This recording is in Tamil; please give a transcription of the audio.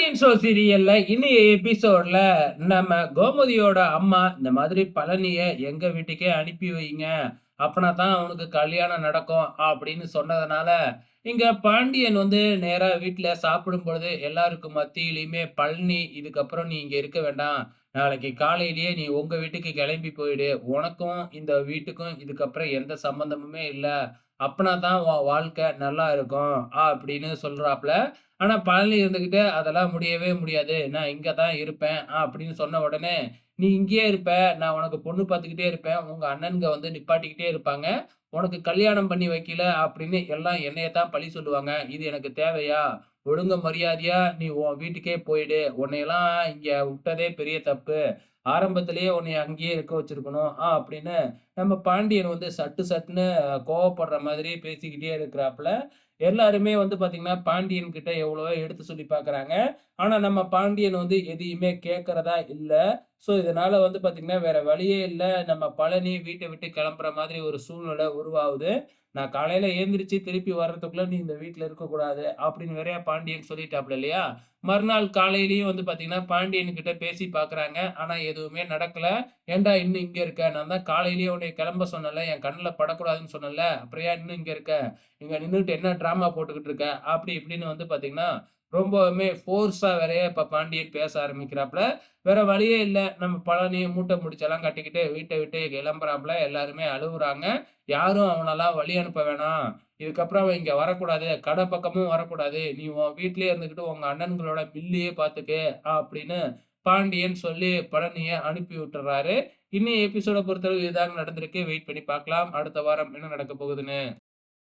பாண்டியன் ஷோ சீரியல்ல இன்னைய எபிசோட்ல நம்ம கோமதியோட அம்மா இந்த மாதிரி பழனிய எங்க வீட்டுக்கே அனுப்பி வைங்க. அப்பனா தான் அவனுக்கு கல்யாணம் நடக்கும் அப்படின்னு சொன்னதுனால இங்கே பாண்டியன் வந்து நேராக வீட்டில் சாப்பிடும் பொழுது எல்லாருக்கும் மத்தியிலையுமே பழனி இதுக்கப்புறம் நீ இங்கே இருக்க வேண்டாம் நாளைக்கு காலையிலேயே நீ உங்கள் வீட்டுக்கு கிளம்பி போயிடு உனக்கும் இந்த வீட்டுக்கும் இதுக்கப்புறம் எந்த சம்பந்தமுமே இல்லை அப்பனா தான் உன் வாழ்க்கை நல்லா இருக்கும் அப்படின்னு சொல்கிறாப்புல ஆனால் பழனி இருந்துக்கிட்டு "அதெல்லாம் முடியவே முடியாது. நான் இங்கே தான் இருப்பேன்" அப்படின்னு சொன்ன உடனே, "நீ இங்கேயே இருப்ப. நான் உனக்கு பொண்ணு பார்த்துக்கிட்டே இருப்பேன். உங்கள் அண்ணனுங்க வந்து நிப்பாட்டிக்கிட்டே இருப்பாங்க. உனக்கு கல்யாணம் பண்ணி வைக்கல அப்படின்னு எல்லாம் என்னைய தான் பழி சொல்லுவாங்க. இது எனக்கு தேவையா? ஒழுங்க மரியாதையா நீ உன் வீட்டுக்கே போயிடு. உன்னையெல்லாம் இங்க விட்டதே பெரிய தப்பு. ஆரம்பத்திலேயே உன்னைய அங்கேயே இருக்க வச்சிருக்கணும்" ஆ அப்படின்னு நம்ம பாண்டியன் வந்து சட்டு சட்டுன்னு கோவப்படுற மாதிரி பேசிக்கிட்டே இருக்கிறாப்புல. எல்லாருமே வந்து பார்த்தீங்கன்னா, பாண்டியன் கிட்ட எவ்வளவோ எடுத்து சொல்லி பார்க்குறாங்க. ஆனா, நம்ம பாண்டியன் வந்து எதையுமே கேட்கறதா இல்லை ஸோ, இதனால வந்து பார்த்தீங்கன்னா, வேற வழியே இல்லை நம்ம பழனி வீட்டை விட்டு கிளம்புற மாதிரி ஒரு சூழ்நிலை உருவாகுது. நான் காலையில எழுந்திரிச்சு திருப்பி வர்றதுக்குள்ள நீ இந்த வீட்டில் இருக்கக்கூடாது. அப்படின்னு வேறயா பாண்டியன் சொல்லிட்டாப்ல இல்லையா? மறுநாள் காலையிலயும் வந்து பாத்தீங்கன்னா பாண்டியன் கிட்ட பேசி பார்க்குறாங்க. ஆனா, எதுவுமே நடக்கல. "ஏன்டா இன்னும் இங்க இருக்க? நான் தான் காலையிலேயே உன்னைய கிளம்ப சொன்னல என் கண்ணில் படக்கூடாதுன்னு சொன்னல அப்புறம் இன்னும் இங்க இருக்க? இங்க நின்றுட்டு என்ன ட்ராமா போட்டுக்கிட்டு இருக்க?" அப்படி இப்படின்னு வந்து பாத்தீங்கன்னா ரொம்பவுமே ஃபோர்ஸாக வேறைய இப்போ பாண்டியன் பேச ஆரம்பிக்கிறாப்புல வேற வழியே இல்லை நம்ம பழனியை மூட்டை முடிச்செல்லாம் கட்டிக்கிட்டு வீட்டை விட்டு கிளம்புறாப்புல எல்லாருமே அழுகுறாங்க யாரும் அவனெல்லாம் வழி அனுப்ப வேணாம். இதுக்கப்புறம் அவன் இங்கே வரக்கூடாது. கடை பக்கமும் வரக்கூடாது. நீ உன் வீட்லேயே இருந்துக்கிட்டு உங்கள் அண்ணன்களோட மில்லையே பார்த்துக்க அப்படின்னு பாண்டியன் சொல்லி பழனியை அனுப்பி விட்டுறாரு இன்னும் எபிசோட பொறுத்தளவு இதுதாங்க நடந்திருக்கு. வெயிட் பண்ணி பார்க்கலாம். அடுத்த வாரம் என்ன நடக்க போகுதுன்னு.